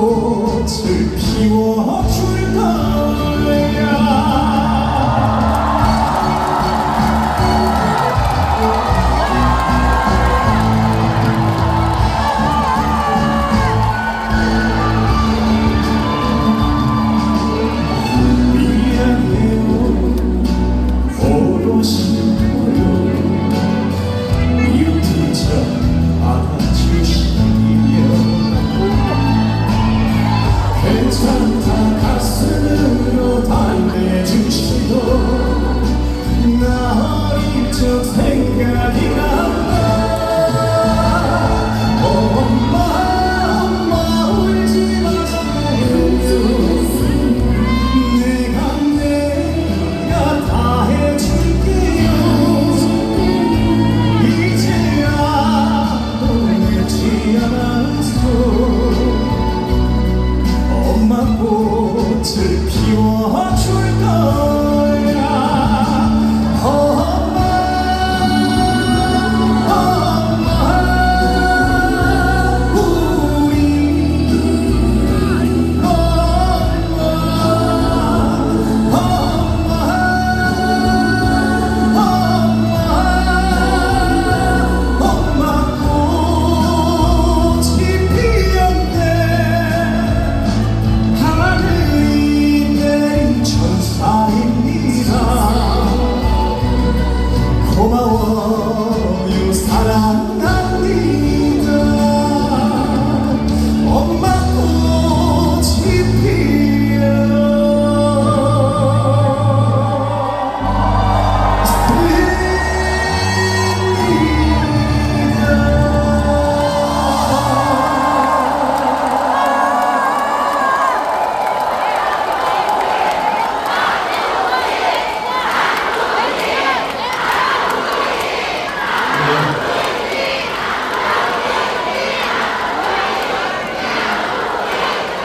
꽃을 피워줄 거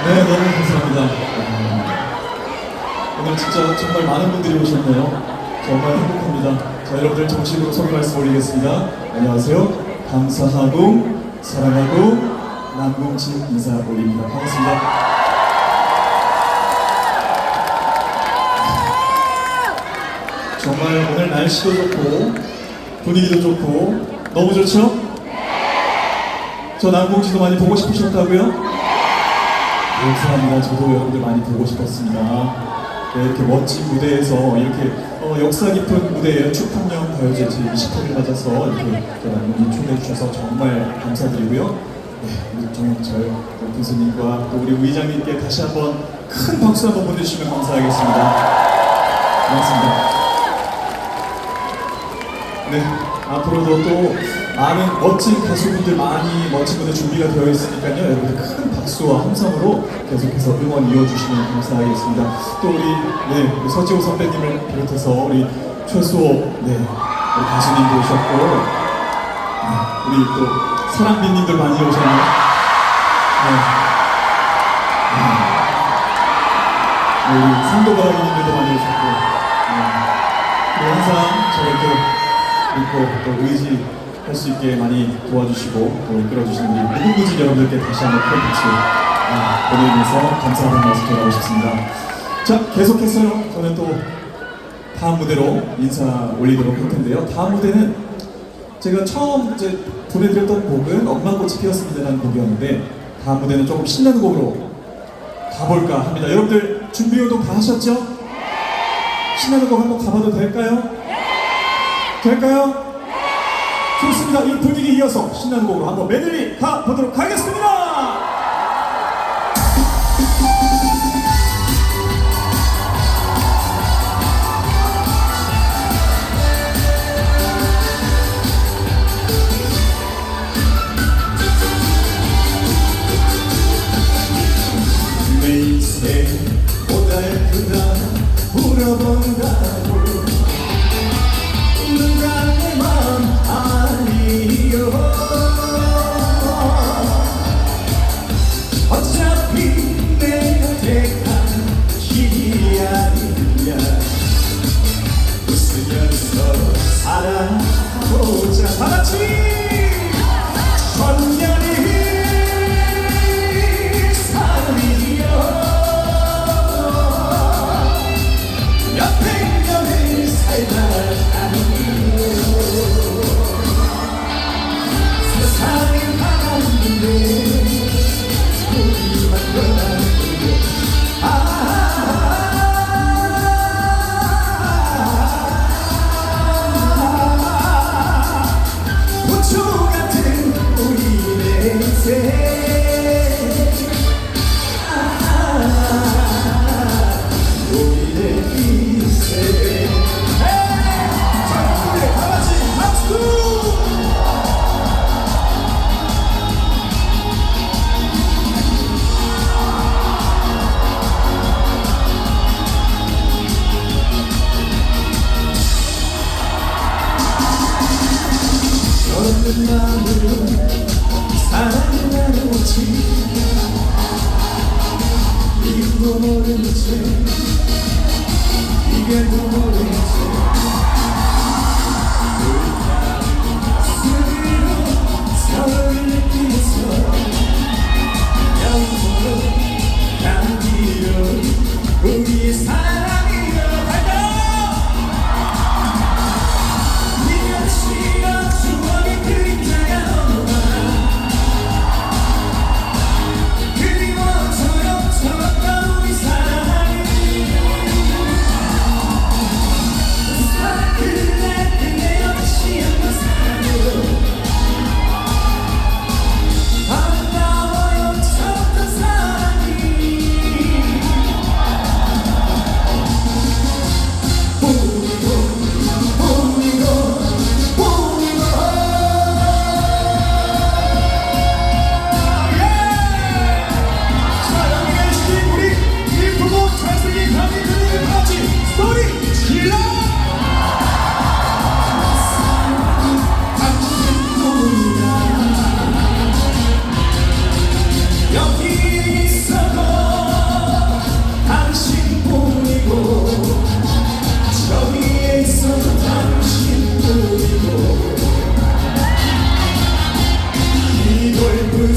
네, 너무 감사합니다. 음, 오늘 진짜 정말 많은 분들이 오셨네요. 정말 행복합니다. 자, 여러분들 정식으로 소개 말씀 올리겠습니다. 안녕하세요. 감사하고 사랑하고 남궁진 인사 올립니다. 반갑습니다. 정말 오늘 날씨도 좋고 분위기도 좋고 너무 좋죠? 저 남궁진도 많이 보고 싶으셨다고요? 감사합니다. 저도 여러분들 많이 보고 싶었습니다. 네, 이렇게 멋진 무대에서 이렇게 어, 역사 깊은 무대에 축풍령 가요제 제20회를 맞아서 이렇게 여러분이 초대해 주셔서 정말 감사드리고요. 네, 우리 정영철 또 교수님과 또 우리 의장님께 다시 한번 큰 박수 한번 보내주시면 감사하겠습니다. 고맙습니다. 네, 앞으로도 또 많은 멋진 가수분들 많이 멋진 분들 준비가 되어 있으니까요. 여러분들 큰 박수와 함성으로 계속해서 응원 이어주시면 감사하겠습니다. 또 우리 네, 서지호 선배님을 비롯해서 우리 최수호 네, 우리 가수님도 오셨고 네, 우리 또 사랑비님들 많이 오셨네요. 네. 네. 우리 상도바라기님들도 많이 오셨고 네. 믿고 또 의지 할 수 있게 많이 도와주시고 또 이끌어주신 우리 무궁무진 여러분들께 다시 한번 큰 박수 아, 보내드리면서 감사하다는 말씀 전하고 싶습니다. 자, 계속해서요. 저는 또 다음 무대로 인사 올리도록 할 텐데요. 다음 무대는 제가 처음 이제 보내드렸던 곡은 엄마꽃이 피었습니다라는 곡이었는데 다음 무대는 조금 신나는 곡으로 가볼까 합니다. 여러분들 준비 운동 다 하셨죠? 신나는 곡 한번 가봐도 될까요? 될까요? 좋습니다. 이 분위기 이어서 신나는 곡으로 한번 메들리 가보도록 하겠습니다. 내 인생 고달프다 물어본다고 웃으면서 살아보자. 다 같이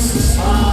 Jesus'